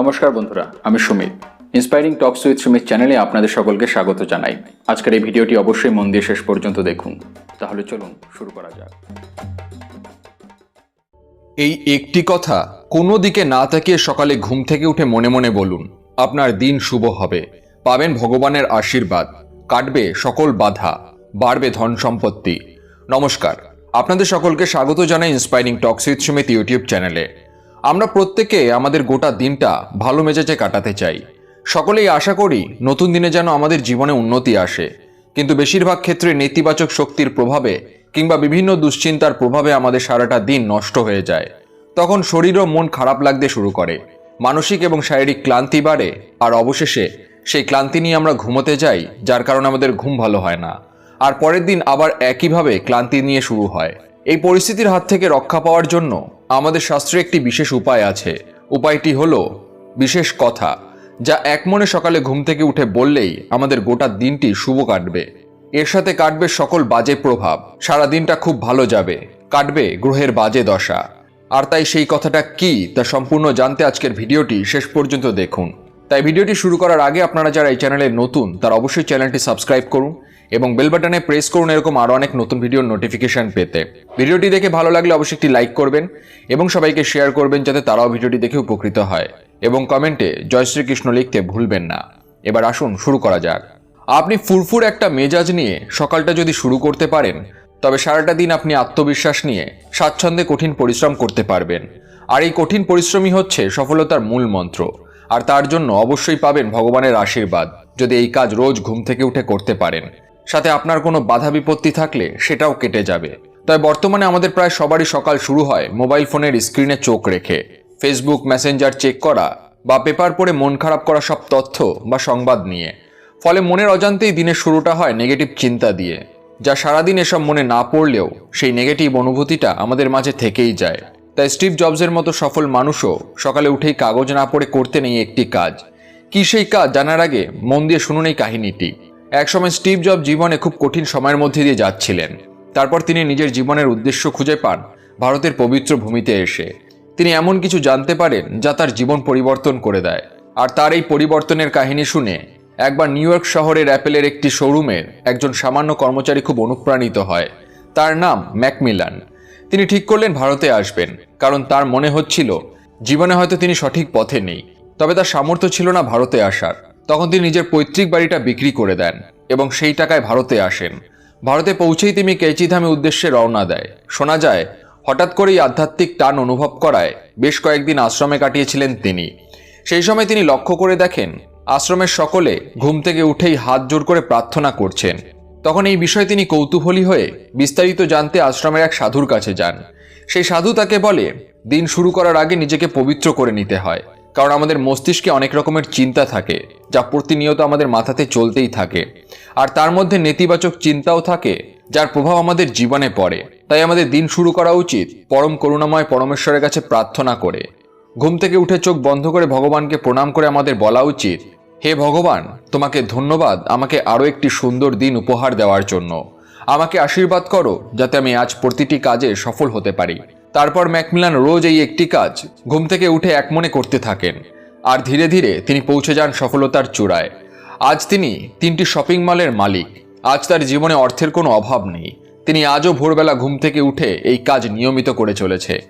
নমস্কার বন্ধুরা, আমি Sumit. Inspiring talks with Sumit চ্যানেলে আপনাদের সকলকে স্বাগত জানাই। আজকের এই ভিডিওটি অবশ্যই মন দিয়ে শেষ পর্যন্ত দেখুন। তাহলে চলুন শুরু করা যাক। এই একটি কথা কোনো দিকে না তাকিয়ে সকালে ঘুম থেকে উঠে মনে মনে বলুন, আপনার দিন শুভ হবে। পাবেন ভগবানের আশীর্বাদ। কাটবে সকল বাধা, বাড়বে ধন সম্পত্তি। নমস্কার, আপনাদের সকলকে স্বাগত জানাই inspiring talks with Sumit YouTube চ্যানেলে আমরা প্রত্যেকে আমাদের গোটা দিনটা ভালো মেজাজে কাটাতে চাই। সকলেই আশা করি নতুন দিনে যেন আমাদের জীবনে উন্নতি আসে। কিন্তু বেশিরভাগ ক্ষেত্রে নেতিবাচক শক্তির প্রভাবে কিংবা বিভিন্ন দুশ্চিন্তার প্রভাবে আমাদের সারাটা দিন নষ্ট হয়ে যায়। তখন শরীর ও মন খারাপ লাগতে শুরু করে। মানসিক এবং শারীরিক ক্লান্তি বাড়ে আর অবশেষে সেই ক্লান্তি নিয়ে আমরা ঘুমোতে যাই, যার কারণে আমাদের ঘুম ভালো হয় না। আর পরের দিন আবার একইভাবে ক্লান্তি নিয়ে শুরু হয়। এই পরিস্থিতির হাত থেকে রক্ষা পাওয়ার জন্য আমাদের শাস্ত্রে একটি বিশেষ উপায় আছে। উপায়টি হলো বিশেষ কথা, যা এক মনে সকালে ঘুম থেকে উঠে বললেই আমাদের গোটা দিনটি শুভ কাটবে। এর সাথে কাটবে সকল বাজে প্রভাব, সারা দিনটা খুব ভালো যাবে, কাটবে গ্রহের বাজে দশা। আর তাই সেই কথাটা কি তা সম্পূর্ণ জানতে আজকের ভিডিওটি শেষ পর্যন্ত দেখুন। তাই ভিডিওটি শুরু করার আগে আপনারা যারা এই চ্যানেলে নতুন, তারা অবশ্যই চ্যানেলটি সাবস্ক্রাইব করুন এবং বেল বাটনে প্রেস করুন এরকম আরও অনেক নতুন ভিডিওর নোটিফিকেশন পেতে। ভিডিওটি দেখে ভালো লাগলে অবশ্যই একটি লাইক করবেন এবং সবাইকে শেয়ার করবেন যাতে তারাও ভিডিওটি দেখে উপকৃত হয় এবং কমেন্টে জয় শ্রীকৃষ্ণ লিখতে ভুলবেন না। এবার আসুন, শুরু করা যাক। আপনি ফুরফুর একটা মেজাজ নিয়ে সকালটা যদি শুরু করতে পারেন, তবে সারাটা দিন আপনি আত্মবিশ্বাস নিয়ে স্বাচ্ছন্দ্যে কঠিন পরিশ্রম করতে পারবেন। আর এই কঠিন পরিশ্রমই হচ্ছে সফলতার মূল মন্ত্র। আর তার জন্য অবশ্যই পাবেন ভগবানের আশীর্বাদ, যদি এই কাজ রোজ ঘুম থেকে উঠে করতে পারেন। সাথে আপনার কোনো বাধা বিপত্তি থাকলে সেটাও কেটে যাবে। তবে বর্তমানে আমাদের প্রায় সবারই সকাল শুরু হয় মোবাইল ফোনের স্ক্রিনে চোখ রেখে। ফেসবুক মেসেঞ্জার চেক করা বা পেপার পড়ে মন খারাপ করা সব তথ্য বা সংবাদ নিয়ে। ফলে মনের অজান্তেই দিনের শুরুটা হয় নেগেটিভ চিন্তা দিয়ে, যা সারাদিন এসব মনে না পড়লেও সেই নেগেটিভ অনুভূতিটা আমাদের মাঝে থেকেই যায়। তাই স্টিভ জবসের মতো সফল মানুষও সকালে উঠেই কাগজ না পড়ে করতে নেই একটি কাজ। কি সেই কাজ জানার আগে মন দিয়ে শুনুন এই কাহিনীটি। একসময় স্টিভ জব জীবনে খুব কঠিন সময়ের মধ্যে দিয়ে যাচ্ছিলেন। তারপর তিনি নিজের জীবনের উদ্দেশ্য খুঁজে পান ভারতের পবিত্র ভূমিতে এসে। তিনি এমন কিছু জানতে পারেন যা তার জীবন পরিবর্তন করে দেয়। আর তার এই পরিবর্তনের কাহিনী শুনে একবার নিউ ইয়র্ক শহরের অ্যাপেলের একটি শোরুমের একজন সামান্য কর্মচারী খুব অনুপ্রাণিত হয়। তার নাম ম্যাকমিলান। তিনি ঠিক করলেন ভারতে আসবেন, কারণ তার মনে হচ্ছিল, জীবনে হয়তো তিনি সঠিক পথে নেই। তবে তার সামর্থ্য ছিল না ভারতে আসার। তখন তিনি নিজের পৈতৃক বাড়িটা বিক্রি করে দেন, এবং সেই টাকায় ভারতে আসেন। ভারতে পৌঁছেই তিনি কেচিধামে উদ্দেশ্যে রওনা দেয়। শোনা যায়, হঠাৎ করেই আধ্যাত্মিক টান অনুভব করায় বেশ কয়েকদিন আশ্রমে কাটিয়েছিলেন তিনি। সেই সময় তিনি লক্ষ্য করে দেখেন, আশ্রমের সকলে ঘুম থেকে উঠেই হাত জোর করে প্রার্থনা করছেন। তখন এই বিষয়ে তিনি কৌতূহলী হয়ে বিস্তারিত জানতে আশ্রমের এক সাধুর কাছে যান। সেই সাধু তাকে বলে, দিন শুরু করার আগে নিজেকে পবিত্র করে নিতে হয়, কারণ আমাদের মস্তিষ্কে অনেক রকমের চিন্তা থাকে, যা প্রতিনিয়ত আমাদের মাথাতে চলতেই থাকে। আর তার মধ্যে নেতিবাচক চিন্তাও থাকে, যার প্রভাব আমাদের জীবনে পড়ে। তাই আমাদের দিন শুরু করা উচিত পরম করুণাময় পরমেশ্বরের কাছে প্রার্থনা করে। ঘুম থেকে উঠে চোখ বন্ধ করে ভগবানকে প্রণাম করে আমাদের বলা উচিত হে ভগবান, তোমাকে ধন্যবাদ, আমাকে আরও একটি সুন্দর দিন উপহার দেওয়ার জন্য। আমাকে আশীর্বাদ করো, যাতে আমি আজ প্রতিটি কাজে সফল হতে পারি। তারপর ম্যাকমিলান রোজ এই একটি কাজ, ঘুম থেকে উঠে একমনে করতে থাকেন। আর ধীরে ধীরে তিনি পৌঁছে যান সফলতার চূড়ায়। আজ তিনি তিনটি শপিং মলের মালিক। আজ তার জীবনে অর্থের কোনো অভাব নেই। তিনি আজও ভোরবেলা ঘুম থেকে উঠে এই কাজ নিয়মিত করে চলেছে।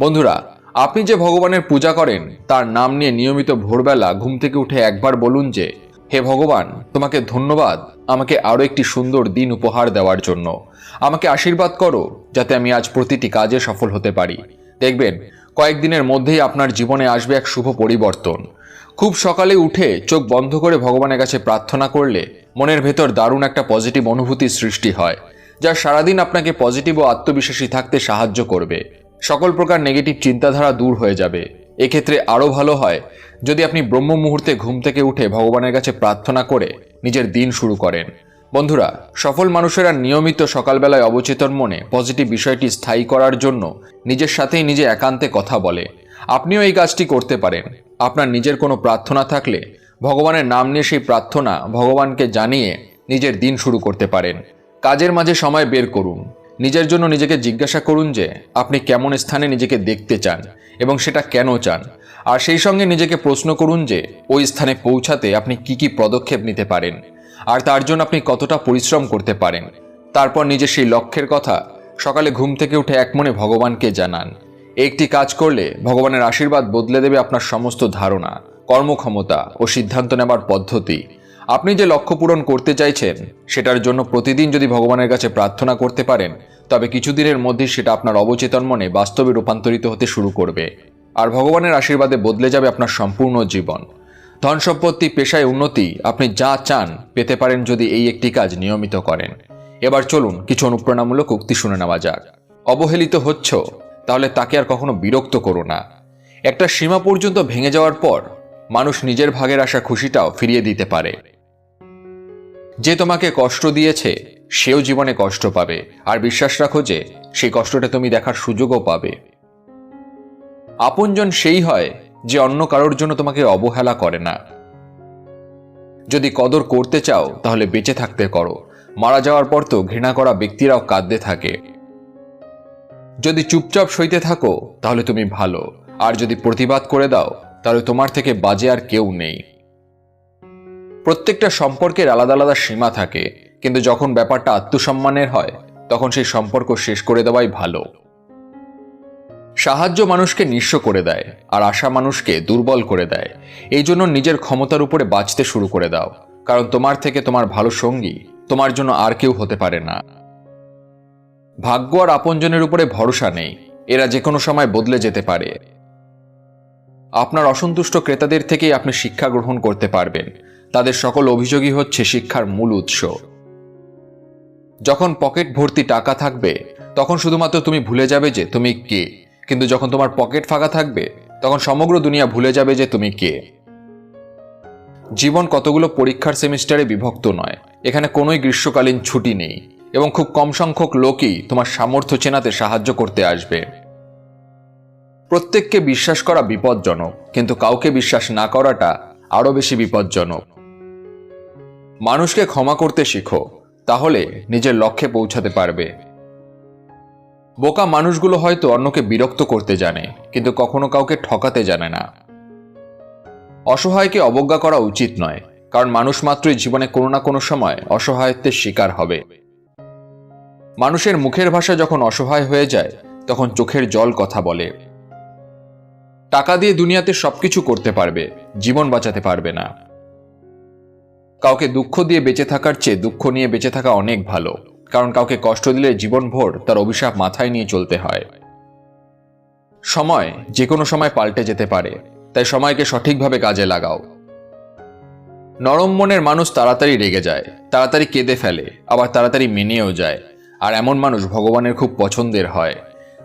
বন্ধুরা আপনি যে ভগবানের পূজা করেন, তার নাম নিয়ে নিয়মিত ভোরবেলা ঘুম থেকে উঠে একবার বলুন যে, হে ভগবান, তোমাকে ধন্যবাদ। আমাকে আরও একটি সুন্দর দিন উপহার দেওয়ার জন্য। আমাকে আশীর্বাদ করো, যাতে আমি আজ প্রতিটি কাজে সফল হতে পারি। দেখবেন, কয়েকদিনের মধ্যেই আপনার জীবনে আসবে এক শুভ পরিবর্তন। খুব সকালে উঠে চোখ বন্ধ করে ভগবানের কাছে প্রার্থনা করলে মনের ভেতর দারুণ একটা পজিটিভ অনুভূতির সৃষ্টি হয়, যা সারাদিন আপনাকে পজিটিভ ও আত্মবিশ্বাসী থাকতে সাহায্য করবে। সকল প্রকার নেগেটিভ চিন্তাধারা দূর হয়ে যাবে। এক্ষেত্রে আরও ভালো হয় যদি আপনি ব্রহ্ম মুহূর্তে ঘুম থেকে উঠে ভগবানের কাছে প্রার্থনা করে নিজের দিন শুরু করেন। বন্ধুরা, সফল মানুষেরা নিয়মিত সকালবেলায় অবচেতন মনে পজিটিভ বিষয়টি স্থায়ী করার জন্য নিজের সাথেই নিজে একান্তে কথা বলে। আপনিও এই কাজটি করতে পারেন। আপনার নিজের কোনো প্রার্থনা থাকলে ভগবানের নাম নিয়ে সেই প্রার্থনা ভগবানকে জানিয়ে নিজের দিন শুরু করতে পারেন। কাজের মাঝে সময় বের করুন। নিজের জন্য নিজেকে জিজ্ঞাসা করুন যে, আপনি কেমন স্থানে নিজেকে দেখতে চান এবং সেটা কেন চান? আর সেই সঙ্গে নিজেকে প্রশ্ন করুন যে, ওই স্থানে পৌঁছাতে আপনি কি কি পদক্ষেপ নিতে পারেন? আর তার জন্য আপনি কতটা পরিশ্রম করতে পারেন? তারপর নিজের সেই লক্ষ্যের কথা সকালে ঘুম থেকে উঠে এক মনে ভগবানকে জানান। একটি কাজ করলে ভগবানের আশীর্বাদ বদলে দেবে আপনার সমস্ত ধারণা, কর্মক্ষমতা ও সিদ্ধান্ত নেবার পদ্ধতি। আপনি যে লক্ষ্য পূরণ করতে চাইছেন, সেটার জন্য প্রতিদিন যদি ভগবানের কাছে প্রার্থনা করতে পারেন তবে কিছুদিনের মধ্যেই সেটা আপনার অবচেতন মনে বাস্তবে রূপান্তরিত হতে শুরু করবে। আর ভগবানের আশীর্বাদে বদলে যাবে আপনার সম্পূর্ণ জীবন। ধন সম্পত্তি, পেশায় উন্নতি, আপনি যা চান পেতে পারেন যদি এই একটি কাজ নিয়মিত করেন। এবার চলুন কিছু অনুপ্রেরণামূলক উক্তি শুনে নেওয়া যাক। অবহেলিত হচ্ছ, তাহলে তাকে আর কখনো বিরক্ত করো না। একটা সীমা পর্যন্ত ভেঙে যাওয়ার পর মানুষ নিজের ভাগের আসা খুশিটাও ফিরিয়ে দিতে পারে। যে তোমাকে কষ্ট দিয়েছে সেও জীবনে কষ্ট পাবে। আর বিশ্বাস রাখো যে, সেই কষ্টটা তুমি দেখার সুযোগও পাবে। আপনজন সেই হয় যে অন্য কারোর জন্য তোমাকে অবহেলা করে না। যদি কদর করতে চাও, তাহলে বেঁচে থাকতে করো। মারা যাওয়ার পর তো ঘৃণা করা ব্যক্তিরাও কাঁদতে থাকে। যদি চুপচাপ সইতে থাকো, তাহলে তুমি ভালো। আর যদি প্রতিবাদ করে দাও, তাহলে তোমার থেকে বাজে আর কেউ নেই। প্রত্যেকটা সম্পর্কের আলাদা আলাদা সীমা থাকে। কিন্তু যখন ব্যাপারটা আত্মসম্মানের হয়, তখন সেই সম্পর্ক শেষ করে দেওয়াই ভালো। সাহায্য মানুষকে নিঃস্ব করে দেয়, আর আশা মানুষকে দুর্বল করে দেয়। এই জন্য নিজের ক্ষমতার উপরে বাঁচতে শুরু করে দাও। কারণ তোমার থেকে তোমার ভালো সঙ্গী, তোমার জন্য আর কেউ হতে পারে না। ভাগ্য আর আপনজনের উপরে ভরসা নেই, এরা যে কোনো সময় বদলে যেতে পারে। আপনার অসন্তুষ্ট ক্রেতাদের থেকেই আপনি শিক্ষা গ্রহণ করতে পারবেন। তাদের সকল অভিযোগই হচ্ছে শিক্ষার মূল উৎস। যখন পকেট ভর্তি টাকা থাকবে, তখন শুধুমাত্র তুমি ভুলে যাবে যে তুমি কে। কিন্তু যখন তোমার পকেট ফাঁকা থাকবে, তখন সমগ্র দুনিয়া ভুলে যাবে যে তুমি কে। জীবন কতগুলো পরীক্ষার সেমিস্টারে বিভক্ত নয়। এখানে কোনোই গ্রীষ্মকালীন ছুটি নেই এবং খুব কম সংখ্যক লোকই তোমার সামর্থ্য চেনাতে সাহায্য করতে আসবে। প্রত্যেককে বিশ্বাস করা বিপজ্জনক, কিন্তু কাউকে বিশ্বাস না করাটা আরও বেশি বিপজ্জনক। মানুষকে ক্ষমা করতে শিখো তাহলে নিজের লক্ষ্যে পৌঁছাতে পারবে। বোকা মানুষগুলো হয়তো অন্যকে বিরক্ত করতে জানে, কিন্তু কখনো কাউকে ঠকাতে জানে না। অসহায়কে অবজ্ঞা করা উচিত নয়, কারণ মানুষ মাত্রই জীবনে কোনো না কোনো সময় অসহায়ত্বের শিকার হবে। মানুষের মুখের ভাষা যখন অসহায় হয়ে যায়, তখন চোখের জল কথা বলে। টাকা দিয়ে দুনিয়াতে সবকিছু করতে পারবে, জীবন বাঁচাতে পারবে না। কাউকে দুঃখ দিয়ে বেঁচে থাকার চেয়ে দুঃখ নিয়ে বেঁচে থাকা অনেক ভালো, কারণ কাউকে কষ্ট দিলে জীবনভর তার অভিশাপ মাথায় নিয়ে চলতে হয়। সময় যে কোনো সময় পাল্টে যেতে পারে, তাই সময়কে সঠিকভাবে কাজে লাগাও। নরম মনের মানুষ তাড়াতাড়ি রেগে যায়, তাড়াতাড়ি কেঁদে ফেলে, আবার তাড়াতাড়ি মেনেও যায়, আর এমন মানুষ ভগবানের খুব পছন্দের হয়।